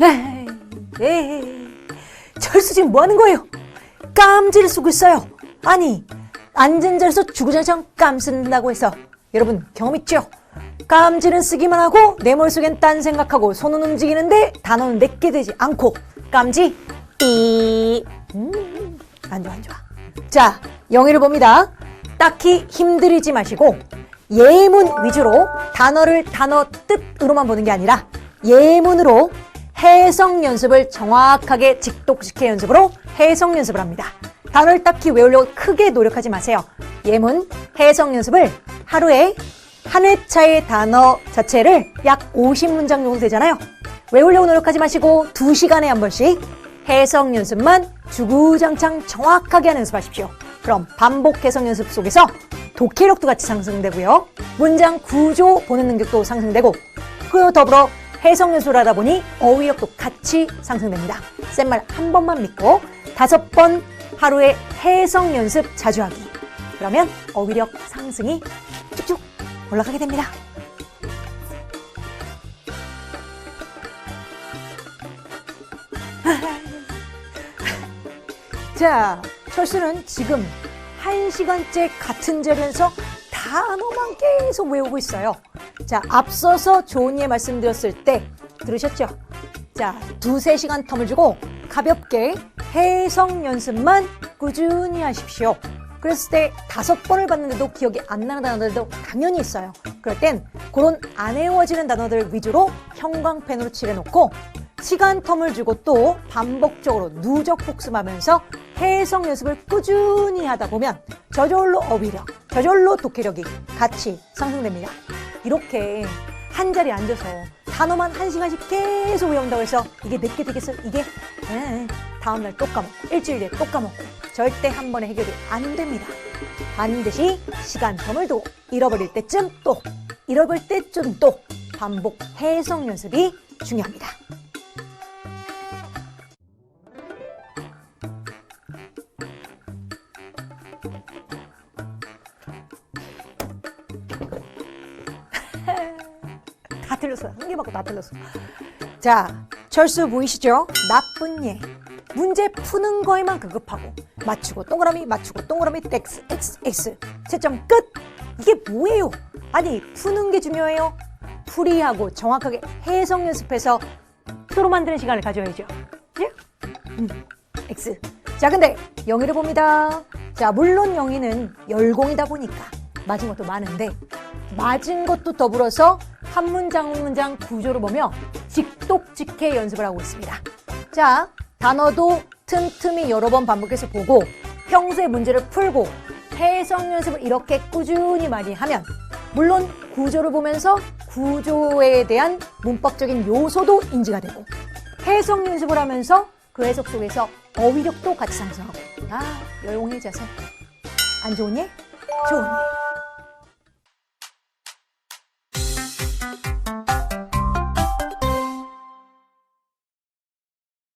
에이, 철수 지금 뭐 하는 거예요? 깜지를 쓰고 있어요. 아니, 앉은 자리에서 주구장창 깜 쓴다고 해서. 여러분 경험 있죠? 깜지는 쓰기만 하고 내 머릿속엔 딴 생각하고 손은 움직이는데 단어는 내게 되지 않고. 깜지? 삐 음, 안 좋아 안 좋아. 자 영의를 봅니다. 딱히 힘들이지 마시고 예문 위주로 단어를 단어 뜻으로만 보는 게 아니라 예문으로 해석 연습을 정확하게 직독시켜 연습으로 해석 연습을 합니다. 단어를 딱히 외우려고 크게 노력하지 마세요. 예문, 해석 연습을 하루에 한 회차의 단어 자체를 약 50문장 정도 되잖아요. 외우려고 노력하지 마시고 2시간에 한 번씩 해석 연습만 주구장창 정확하게 연습하십시오. 그럼 반복 해석 연습 속에서 독해력도 같이 상승되고요. 문장 구조 보는 능력도 상승되고 그 더불어 해석 연습을 하다 보니 어휘력도 같이 상승됩니다. 쌤말한 번만 믿고 다섯 번 하루에 해석 연습 자주 하기. 그러면 어휘력 상승이 쭉쭉 올라가게 됩니다. 자, 철수는 지금 한 시간째 같은 자리에서 단어만 계속 외우고 있어요. 자, 앞서서 예 말씀드렸을 때 들으셨죠? 자, 두세 시간 텀을 주고 가볍게 해석 연습만 꾸준히 하십시오. 그랬을 때 다섯 번을 봤는데도 기억이 안 나는 단어들도 당연히 있어요. 그럴 땐 그런 안 외워지는 단어들 위주로 형광펜으로 칠해놓고 시간 텀을 주고 또 반복적으로 누적 복습하면서 해석 연습을 꾸준히 하다 보면 저절로 어휘력, 저절로 독해력이 같이 상승됩니다. 이렇게 한 자리에 앉아서 단어만 한 시간씩 계속 외운다고 해서 이게 내게 되겠어? 이게 에이, 다음날 또 까먹고 일주일 뒤에 또 까먹고 절대 한 번에 해결이 안 됩니다. 반드시 시간 두고 잃어버릴 때쯤 또 잃어버릴 때쯤 또 반복 해석 연습이 중요합니다. 다 틀렸어요. 한 개 받고 다 틀렸어. 자, 철수 보이시죠? 나쁜 예. 문제 푸는 거에만 급급하고 맞추고 동그라미 맞추고 동그라미 X X X 채점 끝. 이게 뭐예요? 아니 푸는 게 중요해요. 풀이하고 정확하게 해석 연습해서 표로 만드는 시간을 가져야죠. 예? 음, X. 자, 근데 영희를 봅니다. 자, 물론 영희는 열공이다 보니까 맞은 것도 많은데 맞은 것도 더불어서 한 문장 한 문장 구조를 보며 직독직해 연습을 하고 있습니다. 자, 단어도 틈틈이 여러 번 반복해서 보고 평소에 문제를 풀고 해석 연습을 이렇게 꾸준히 많이 하면 물론 구조를 보면서 구조에 대한 문법적인 요소도 인지가 되고 해석 연습을 하면서 그 해석 속에서 어휘력도 같이 상승하고 아, 자세 안? 좋은 예.